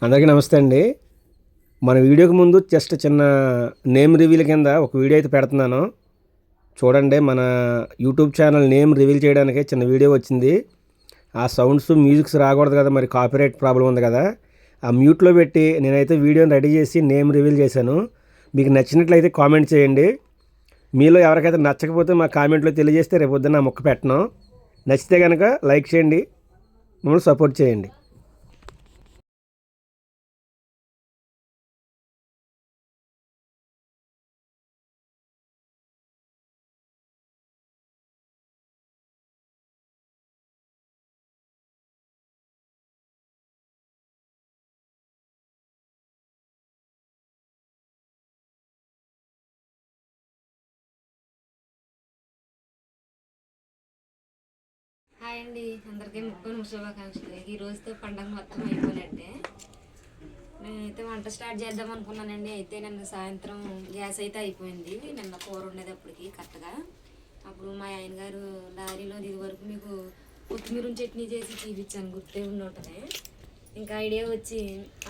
అందరికీ నమస్తే అండి. మన వీడియోకి ముందు జస్ట్ చిన్న నేమ్ రివీల్ కింద ఒక వీడియో అయితే పెడుతున్నాను. చూడండి మన యూట్యూబ్ ఛానల్ నేమ్ రివీల్ చేయడానికి చిన్న వీడియో వచ్చింది. ఆ సౌండ్స్ మ్యూజిక్స్ రాకూడదు కదా మరి కాపీరైట్ ప్రాబ్లం ఉంది కదా. ఆ మ్యూట్లో పెట్టి నేనైతే వీడియోని రెడీ చేసి నేమ్ రివీల్ చేశాను. మీకు నచ్చినట్లయితే కామెంట్ చేయండి. మీలో ఎవరికైతే నచ్చకపోతే మా కామెంట్లో తెలియజేస్తే రేపు పొద్దున్న మొక్క పెట్టను. నచ్చితే కనుక లైక్ చేయండి. మమ్మల్ని సపోర్ట్ చేయండి. హాయ్ అండి. అందరికీ ముప్పై శుభాకాంక్షలు. ఈ రోజుతో పండగ మొత్తం అయిపోయినట్టే. నేనైతే వంట స్టార్ట్ చేద్దాం అనుకున్నానండి. అయితే నిన్న సాయంత్రం గ్యాస్ అయితే అయిపోయింది. నిన్న కూర ఉండేటప్పటికి కరెక్ట్గా. అప్పుడు మా ఆయన గారు లారీలో ఇది వరకు మీకు కొత్తిమీర చట్నీ చేసి చూపించాను గుర్తే ఉండి ఉంటుంది ఇంకా ఐడియా వచ్చి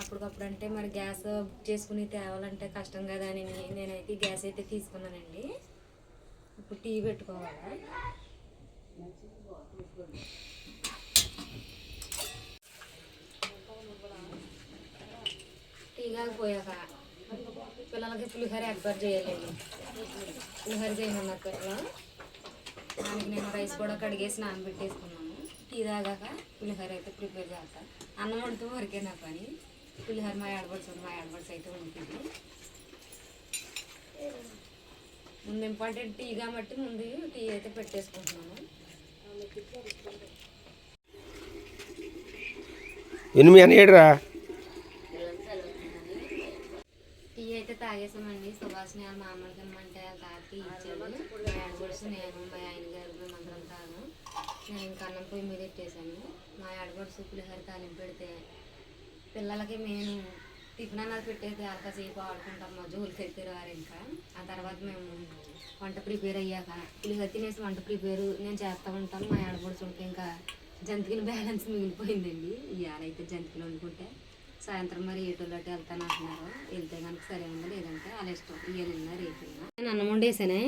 అప్పటికప్పుడు అంటే మరి గ్యాస్ బుక్ చేసుకుని తేవాలంటే కష్టం కదా అని నేనైతే గ్యాస్ అయితే తీసుకున్నానండి. ఇప్పుడు టీ పెట్టుకోవాలా? పోయాక పిల్లలకి పులిహోర ఏర్పాటు చేయలేదు పులిహోర చేయమన్నారు పిల్లలు దానికి నేను రైస్ కూడా కడిగేసి నానబెట్టేసుకున్నాను. టీ తాగాక పులిహోర అయితే ప్రిపేర్ చేస్తాను అన్నం వండుతూ వరకే నా పని. పులిహోర మా ఆడబడుచు మా ఆడబడుచు అయితే ఉంటుంది ముందు ఇంపార్టెంట్ టీ కాబట్టి ముందు టీ అయితే పెట్టేసుకుంటున్నాను. ఎనిమిది అనేడురా టీ అయితే తాగేసామండి. సుభాష్ని వాళ్ళ మామూలుగా ఇమ్మంటే వాళ్ళ తాకి ఇచ్చాడు. మా ఆడబడుచు నేను మా ఆయన గారు మేమందరం తాను నేను ఇంకా అన్నం పొయ్యి మీద పెట్టేశాను. మా ఆడబడుచు పులిహోర తాలింపు పెడితే పిల్లలకి మేము టిఫిన్ అన్నది కాసేపు ఆడుకుంటాం మా జోలికి వారు ఇంకా. ఆ తర్వాత మేము వంట ప్రిపేర్ అయ్యాక పులిహోర తినేసి వంట ప్రిపేర్ నేను చేస్తూ ఉంటాను మా ఆడబడుచుంటే ఇంకా జంతికల బ్యాలెన్స్ మిగిలిపోయిందండి. ఇవాళ అయితే జంతికలు వండుకుంటే సాయంత్రం మరి ఏటోళ్ళు అటు వెళ్తాను అంటున్నారు. వెళ్తే కనుక సరే ఉంది లేదంటే వాళ్ళ ఇష్టం. ఇయ్యాలి వెళ్ళినా రేపు నేను అన్నం వండేసానే.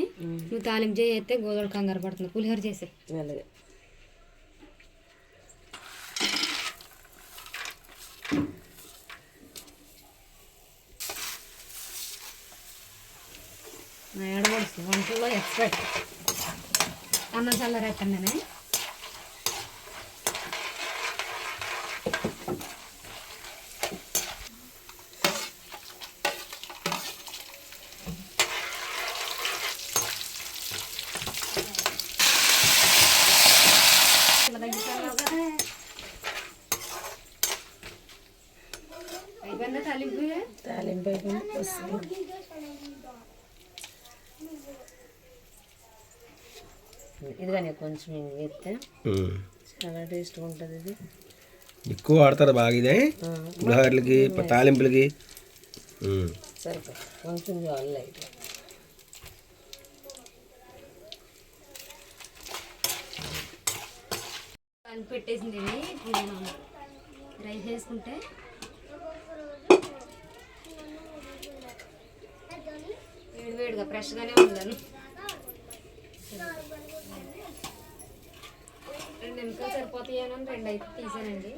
నువ్వు తాలింపు చేస్తే గోదలు కంగారు పడుతుంది. పులిహోర చేసే అలాగే నా ఏడబడుచు వంటలో ఎక్స్పర్ట్ అన్నం చల్లరెట్టండి నేను అయిపోయిందా తాలింపు తాలింపు అయిపోయింది పసుపు ఇది కానీ కొంచెం వేస్తే చాలా టేస్ట్గా ఉంటుంది ఇది. ఎక్కువ వాడతారు బాగా ఇదే. పులిహోరలకి తాలింపులకి. ఉమ్. సరిపో కొంచెం చాలు లైట్ కలిపి పెట్టేసిందండి ఇప్పుడు నేను రైస్ వేసుకుంటే వేడి వేడిగా ఫ్రెష్గానే ఉండాను రెండు నిమిషాలు సరిపోతాయని రెండు అయితే తీసానండి.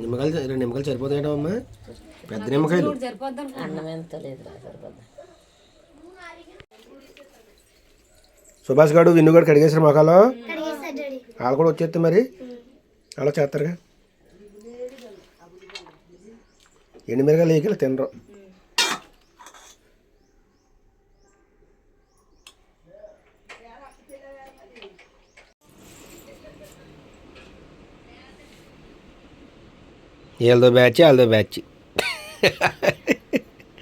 నిమ్మకాయలు రెండు నిమ్మకాయలు సరిపోతాయటా అమ్మా? పెద్ద నిమ్మకాయలు. అన్నం ఎంత లేదు సుభాష్ గారు విన్ను గారు కడిగేసారు మొక్కలో వాళ్ళు కూడా వచ్చేస్తే మరి అలా చేస్తారుగా. ఎండు మిరగాయలు వేయగల తినరు. వీళ్ళదో బ్యాచ్ వాళ్ళదో బ్యాచ్.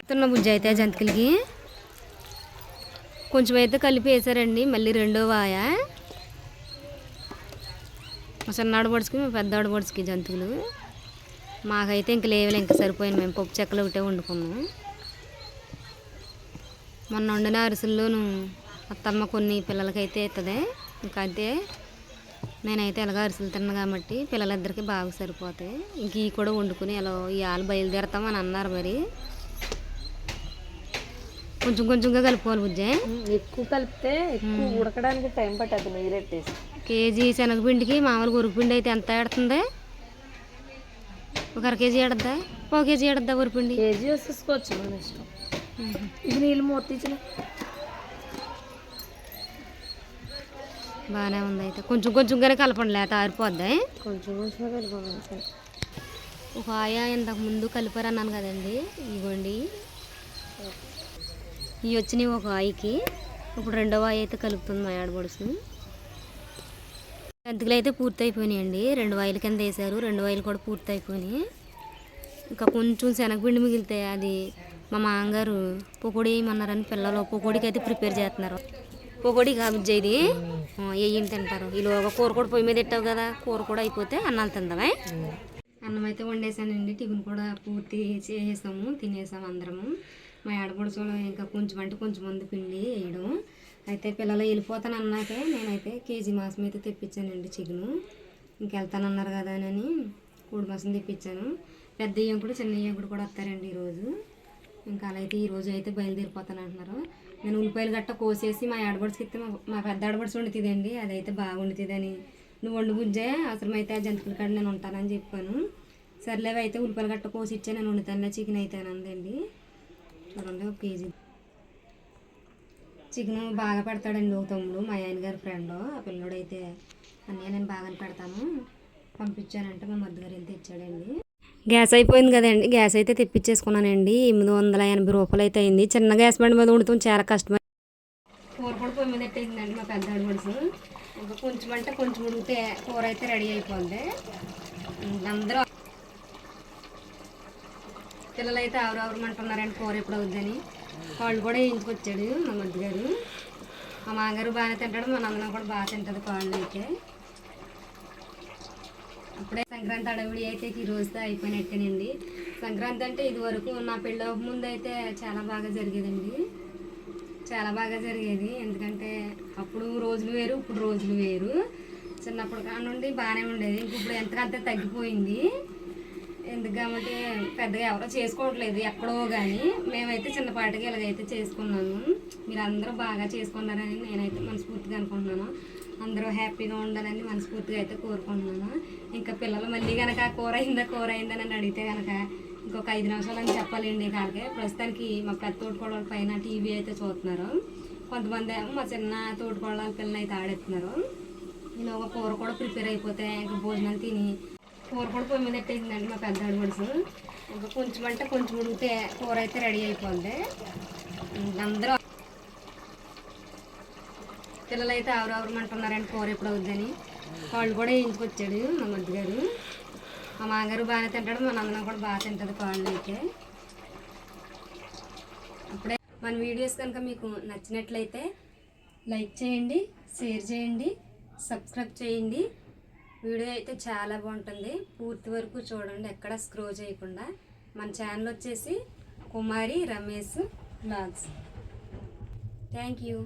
తిన్న బుజ్జి అయితే జంతికలకి. కొంచెం అయితే కలిపి వేసారండి మళ్ళీ రెండో వాయా. మా చిన్నాడు పొడుచుకి మేము పెద్దాడు పొడుచుకి జంతువులు. మాకైతే ఇంక లేవులే ఇంక సరిపోయింది. మేము పప్పు చెక్కలు ఒకటే వండుకున్నాము మొన్న వండిన అరిసెల్లోను అత్తమ్మ కొన్ని పిల్లలకైతే ఇస్తుంది ఇంకా అయితే నేనైతే ఎలాగో అరిసెలు తిన్నాను కాబట్టి పిల్లలిద్దరికి బాగా సరిపోతాయి. ఇంక ఇవి కూడా వండుకుని ఇలా ఇవాళ బయలుదేరతామని అన్నారు మరి. కొంచెం కొంచెంగా కలుపుకోవాలి బుజ్జే. ఎక్కువ కలిపితే ఎక్కువ ఉడకడానికి టైం పట్టదు నీరెట్టేసి కేజీ శనగపిండికి మామూలుగా ఉరుకుపిండి అయితే ఎంత ఎడుతుంది ఒక అర కేజీ ఎడద్దా పావు కేజీ ఎడద్దా ఉరుపిండి కేజీ వేసేసుకోవచ్చు మన ఇష్టం. ఇది నీళ్ళు మూర్తించిన బాగానే ఉంది అయితే. కొంచెం కొంచెంగానే కలపండి లేత ఆరిపోద్ది? కొంచెం కొంచెం సరే. ఒక ఆయా ఇంతకు ముందు కలిపారు అన్నాను కదండి ఇదిగోండి ఇవి వచ్చినాయి ఒక ఆయికి. ఇప్పుడు రెండవ ఆయి అయితే కలుపుతుంది మా ఆడబడుసు మెంతుకులు అయితే పూర్తయిపోయినాయండి. రెండు వాయిల కింద వేసారు రెండు వాయిలు కూడా పూర్తి అయిపోయినాయి ఇంకా కొంచెం శనగపిండి మిగిలితే అది మా మామగారు పొకోడి వేయమన్నారని పిల్లలు పొకోడికి అయితే ప్రిపేర్ చేస్తున్నారు. పొకోడి కాబట్టి ఇది. వేయని తింటారు? ఈలోగా కూర కూడా పొయ్యి మీద ఇట్టావు కదా. కూర కూడా అయిపోతే అన్నాలు తిందామే? అన్నం అయితే వండేసానండి. టిఫిన్ కూడా పూర్తి చేసేసాము. తినేసాము అందరము. మా ఆడపడుచులో ఇంకా కొంచెం అంటే కొంచెం మంది పిండి వేయడం. అయితే పిల్లలు వెళ్ళిపోతాను అన్నాకే నేనైతే కేజీ మాసం అయితే తెప్పించానండి చికెను. ఇంకెళ్తానన్నారు కదా అని కోడి మాసం తెప్పించాను. పెద్ద కూడా చిన్న ఇయ్యంకుడు కూడా వస్తారండి ఈరోజు. ఇంకా అలా అయితే ఈరోజు అయితే బయలుదేరిపోతాను అంటున్నారు నేను ఉల్లిపాయలు గట్ట కోసేసి మా ఆడబడికి ఇస్తే మా మా పెద్ద ఆడబడిసి వండుతుందండి. అదైతే బాగా వండుతుందని. నువ్వు వండు గుజ్జే అవసరమైతే ఆ జంతువుల కాడ నేను ఉంటానని చెప్పాను. సర్లేవి అయితే ఉల్లిపాయలు గట్ట కోసి ఇచ్చే నేను వండుతాను చికెన్ అయితే అందండి చూడండి ఒక కేజీ చికెన్ బాగా పెడతాడండి ఒక తమ్ముడు మా ఆయన గారి ఫ్రెండ్ ఆ పిల్లోడు అయితే అన్నయ్య నేను బాగానే పెడతాను పంపించానంటే మా మధ్య వెళ్ళి తెచ్చాడండి. గ్యాస్ అయిపోయింది కదండి గ్యాస్ అయితే తెప్పించేసుకున్నానండి ఎనిమిది వందల ఎనభై రూపాయలు అయితే అయింది. చిన్న గ్యాస్ బండి మీద వండుతాం చాలా కష్టమే కూర కూడా పొయ్యి మీద పెట్టేసిందండి మా పెద్ద అడుగుడుసు ఇంకా కొంచెం అంటే కొంచెం ఉడికితే కూర అయితే రెడీ అయిపోద్ది. అందరూ పిల్లలు అయితే ఆవురావురమంటున్నారండి కూర ఎప్పుడు అవుద్దని. వాళ్ళు కూడా వేయించుకొచ్చాడు మా మధ్య గారు. మా మామగారు బాగానే తింటాడు మా నాన్న కూడా బాగా తింటుంది కాళ్ళు అయితే. అప్పుడే సంక్రాంతి అడవిడి అయితే ఈ రోజుతో అయిపోయినట్టేనండి. సంక్రాంతి అంటే ఇది వరకు నా పెళ్ళి ముందు అయితే చాలా బాగా జరిగేదండి. చాలా బాగా జరిగేది. ఎందుకంటే అప్పుడు రోజులు వేరు ఇప్పుడు రోజులు వేరు. చిన్నప్పుడు కాడ నుండి బాగానే ఉండేది. ఇంక ఇప్పుడు ఎంతకంతే తగ్గిపోయింది. ఎందుకు కాబట్టి పెద్దగా ఎవరో చేసుకోవట్లేదు ఎక్కడో కానీ మేమైతే చిన్నపాటికి ఇలాగైతే చేసుకున్నాము. మీరు అందరూ బాగా చేసుకున్నారని నేనైతే మనస్ఫూర్తిగా అనుకుంటున్నాను. అందరూ హ్యాపీగా ఉండాలని మనస్ఫూర్తిగా అయితే కోరుకుంటున్నాను. ఇంకా పిల్లలు మళ్ళీ కనుక కూర అయిందా కూర అయిందా అని అడిగితే కనుక ఇంకొక ఐదు నిమిషాలు అని చెప్పాలండి కాకే ప్రస్తుతానికి మా పెద్ద తోటికోడల పైన టీవీ అయితే చూస్తున్నారు. కొంతమంది ఏమో మా చిన్న తోటికోడల పిల్లలు అయితే ఆడేస్తున్నారు. నేను ఒక కూర కూడా ప్రిపేర్ అయిపోతే ఇంకా భోజనాలు తిని కూర కూడా పొయ్యి మీద పెట్టేసిందండి మా పెద్ద అడుగుడుసు ఇంకా కొంచెం అంటే కొంచెం ఉడిగితే కూర అయితే రెడీ అయిపోద్ది. అందరూ పిల్లలు అయితే ఆవురావురమంటున్నారండి కూర ఎప్పుడు అవుద్దని. వాళ్ళు కూడా వేయించుకొచ్చాడు మా మధ్య గారు. మా మామగారు బాగానే తింటాడు మా నాన్న కూడా బాగా తింటుంది కాళ్ళు అయితే. అప్పుడే మన వీడియోస్ కనుక మీకు నచ్చినట్లయితే లైక్ చేయండి షేర్ చేయండి సబ్స్క్రైబ్ చేయండి. వీడియో అయితే చాలా బాగుంటుంది. పూర్తి వరకు చూడండి ఎక్కడ స్క్రో చేయకుండా. మన ఛానల్ వచ్చేసి Kumari Ramesh blogs thank you